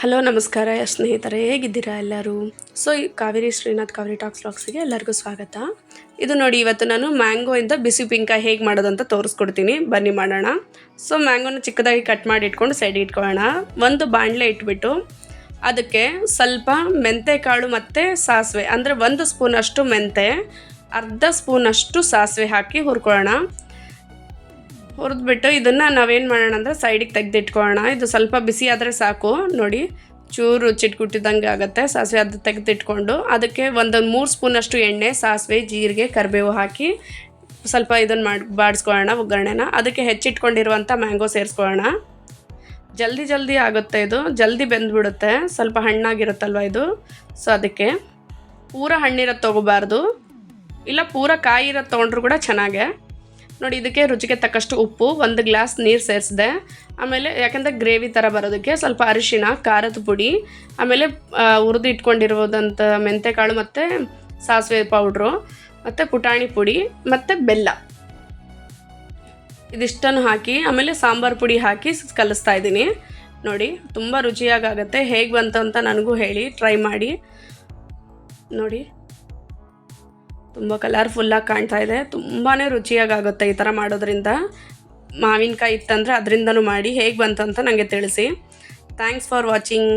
Hello, ನಮಸ್ಕಾರ ಸ್ನೇಹಿತರೆ, ಹೇಗಿದ್ದೀರಾ ಎಲ್ಲರೂ? ಸೊ ಈ ಕಾವೇರಿ ಶ್ರೀನಾಥ್ ಕಾವೇರಿ ಟಾಕ್ಸ್ ಲಾಕ್ಸಿಗೆ ಎಲ್ಲರಿಗೂ ಸ್ವಾಗತ. ಇದು ನೋಡಿ, ಇವತ್ತು ನಾನು ಮ್ಯಾಂಗೋಯಿಂದ ಬಿಸಿ ಪಿಂಕಾಯಿ ಹೇಗೆ ಮಾಡೋದು ಅಂತ ತೋರಿಸ್ಕೊಡ್ತೀನಿ. ಬನ್ನಿ ಮಾಡೋಣ. ಸೊ ಮ್ಯಾಂಗೋನ ಚಿಕ್ಕದಾಗಿ ಕಟ್ ಮಾಡಿ ಇಟ್ಕೊಂಡು ಸೈಡ್ ಇಟ್ಕೊಳ್ಳೋಣ. ಒಂದು ಬಾಣಲೆ ಇಟ್ಬಿಟ್ಟು ಅದಕ್ಕೆ ಸ್ವಲ್ಪ ಮೆಂತೆ ಕಾಳು ಮತ್ತು ಸಾಸಿವೆ, ಅಂದರೆ ಒಂದು ಸ್ಪೂನಷ್ಟು ಮೆಂತೆ, ಅರ್ಧ ಸ್ಪೂನಷ್ಟು ಸಾಸಿವೆ ಹಾಕಿ ಹುರ್ಕೊಳ್ಳೋಣ. ಹುರಿದ್ಬಿಟ್ಟು ಇದನ್ನು ನಾವೇನು ಮಾಡೋಣ ಅಂದರೆ ಸೈಡಿಗೆ ತೆಗೆದಿಟ್ಕೊಳ್ಳೋಣ. ಇದು ಸ್ವಲ್ಪ ಬಿಸಿ ಆದರೆ ಸಾಕು. ನೋಡಿ, ಚೂರು ಚಿಟ್ಕುಟ್ಟಿದಂಗೆ ಆಗುತ್ತೆ. ಸಾಸಿವೆ ಅದು ತೆಗೆದಿಟ್ಕೊಂಡು ಅದಕ್ಕೆ ಒಂದೊಂದು ಮೂರು ಸ್ಪೂನಷ್ಟು ಎಣ್ಣೆ, ಸಾಸಿವೆ, ಜೀರಿಗೆ, ಕರಿಬೇವು ಹಾಕಿ ಸ್ವಲ್ಪ ಇದನ್ನು ಮಾಡಿ, ಬಾಡಿಸ್ಕೊಳ್ಳೋಣ ಒಗ್ಗರಣೆನ. ಅದಕ್ಕೆ ಹೆಚ್ಚಿಟ್ಕೊಂಡಿರುವಂಥ ಮ್ಯಾಂಗೋ ಸೇರಿಸ್ಕೊಳ್ಳೋಣ. ಜಲ್ದಿ ಜಲ್ದಿ ಆಗುತ್ತೆ ಇದು. ಜಲ್ದಿ ಬೆಂದ್ಬಿಡುತ್ತೆ. ಸ್ವಲ್ಪ ಹಣ್ಣಾಗಿರುತ್ತಲ್ವ ಇದು? ಸೊ ಅದಕ್ಕೆ ಪೂರ ಹಣ್ಣಿರೋದು ತೊಗೋಬಾರ್ದು. ಇಲ್ಲ, ಪೂರ ಕಾಯಿ ಇರೋದು ತೊಗೊಂಡ್ರು ಕೂಡ ಚೆನ್ನಾಗೆ. ನೋಡಿ, ಇದಕ್ಕೆ ರುಚಿಗೆ ತಕ್ಕಷ್ಟು ಉಪ್ಪು, ಒಂದು ಗ್ಲಾಸ್ ನೀರು ಸೇರಿಸಿದೆ. ಆಮೇಲೆ ಯಾಕಂದರೆ ಗ್ರೇವಿ ಥರ ಬರೋದಕ್ಕೆ ಸ್ವಲ್ಪ ಅರಿಶಿಣ ಖಾರದ ಪುಡಿ, ಆಮೇಲೆ ಹುರಿದು ಇಟ್ಕೊಂಡಿರೋದಂಥ ಮೆಂತೆಕಾಳು ಮತ್ತು ಸಾಸಿವೆ ಪೌಡ್ರು ಮತ್ತು ಪುಟಾಣಿ ಪುಡಿ, ಮತ್ತು ಬೆಲ್ಲ. ಇದಿಷ್ಟನ್ನು ಹಾಕಿ, ಆಮೇಲೆ ಸಾಂಬಾರು ಪುಡಿ ಹಾಕಿ ಕಲಿಸ್ತಾ ಇದ್ದೀನಿ. ನೋಡಿ, ತುಂಬ ರುಚಿಯಾಗುತ್ತೆ ಹೇಗೆ ಬಂತು ಅಂತ ನನಗೂ ಹೇಳಿ, ಟ್ರೈ ಮಾಡಿ. ನೋಡಿ. ತುಂಬ ಕಲರ್ಫುಲ್ಲಾಗಿ ಕಾಣ್ತಾ ಇದೆ. ತುಂಬಾ ರುಚಿಯಾಗುತ್ತೆ ಈ ಥರ ಮಾಡೋದ್ರಿಂದ. ಮಾವಿನಕಾಯಿ ಇತ್ತಂದರೆ ಅದರಿಂದನೂ ಮಾಡಿ ಹೇಗೆ ಬಂತು ಅಂತ ನನಗೆ ತಿಳಿಸಿ. Thanks for watching